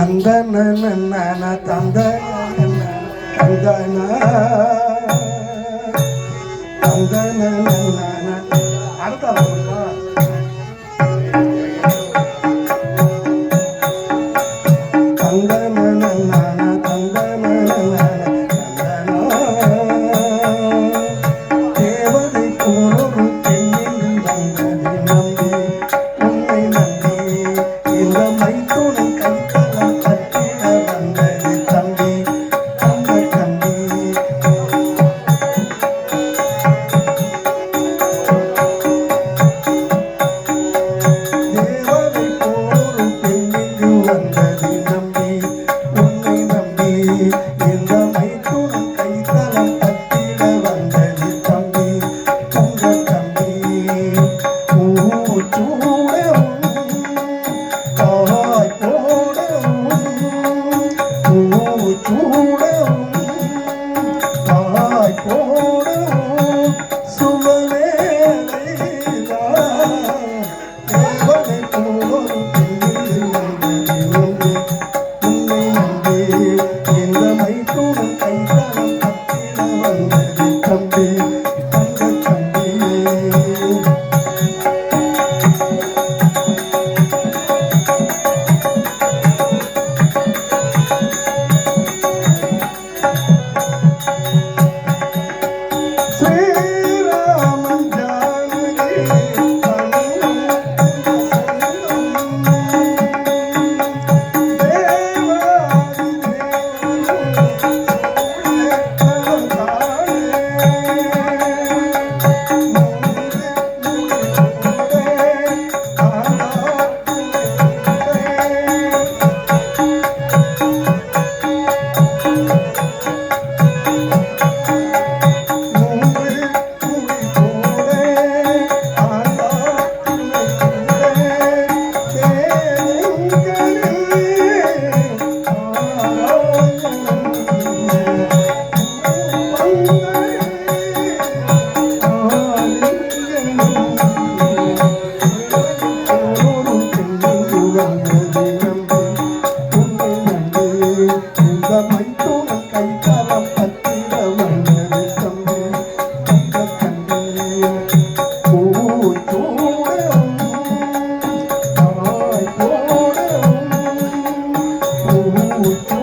தந்தன தந்த தந்தன தந்தன அடுத்த amor.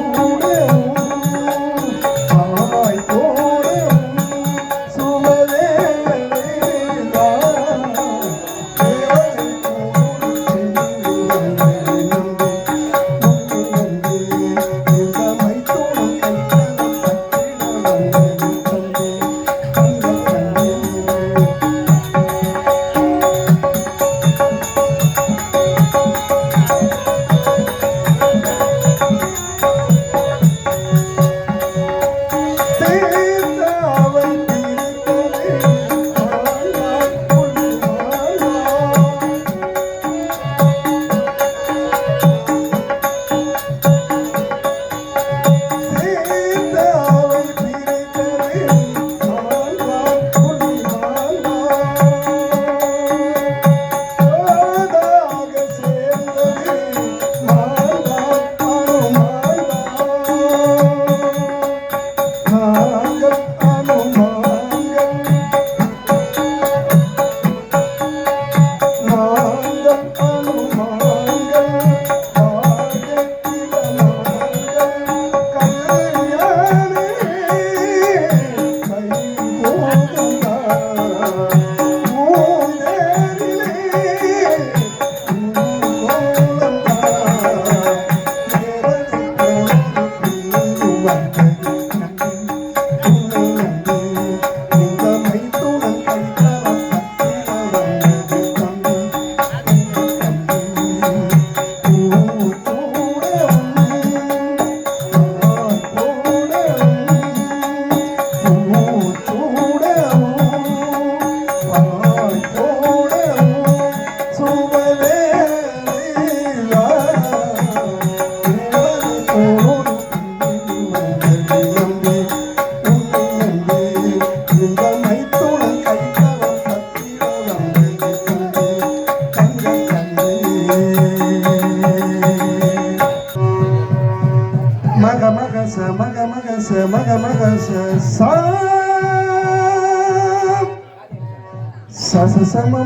sa sa sa sa ma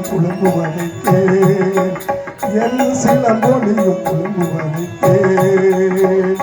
சிலம்பொலியும் குழும்பு வதைத்தேன் என் சிலம்பொலியும் குழும்பு வதைத்தேன்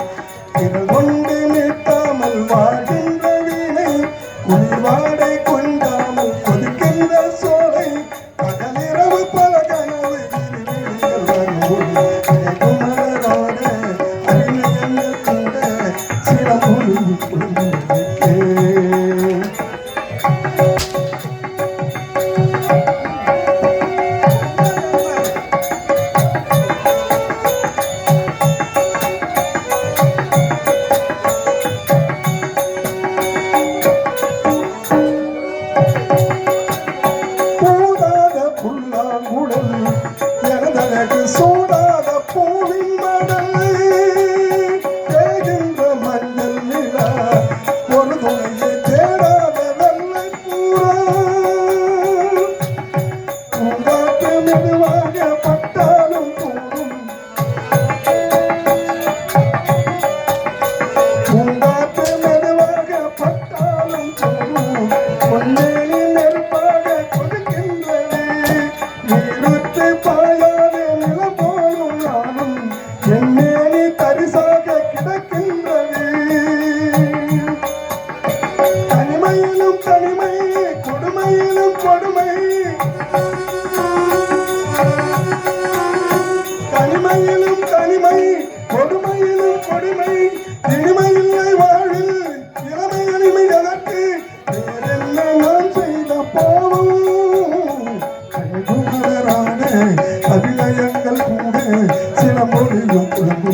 பொழியும் குழம்பு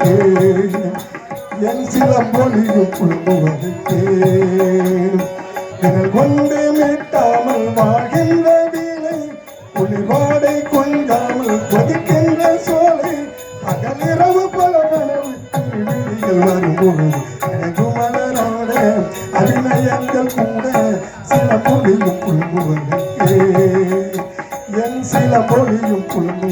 வந்தேன் என் சிலம் பொழியும் குழம்பு வந்தேன் இதழ் கொண்டு மீட்டாமல் வாழ்கின்ற வீணை குளிர்வாடை கொஞ்சாமல் கொதிக்கின்ற சோலை பகலிரவு பல கனவுகள் வரும்போது எனக்கு மலராட அபிநயங்கள் கூட சில பொழியும் குழம்பு வந்தேன் என் சில பொழியும் குழம்பு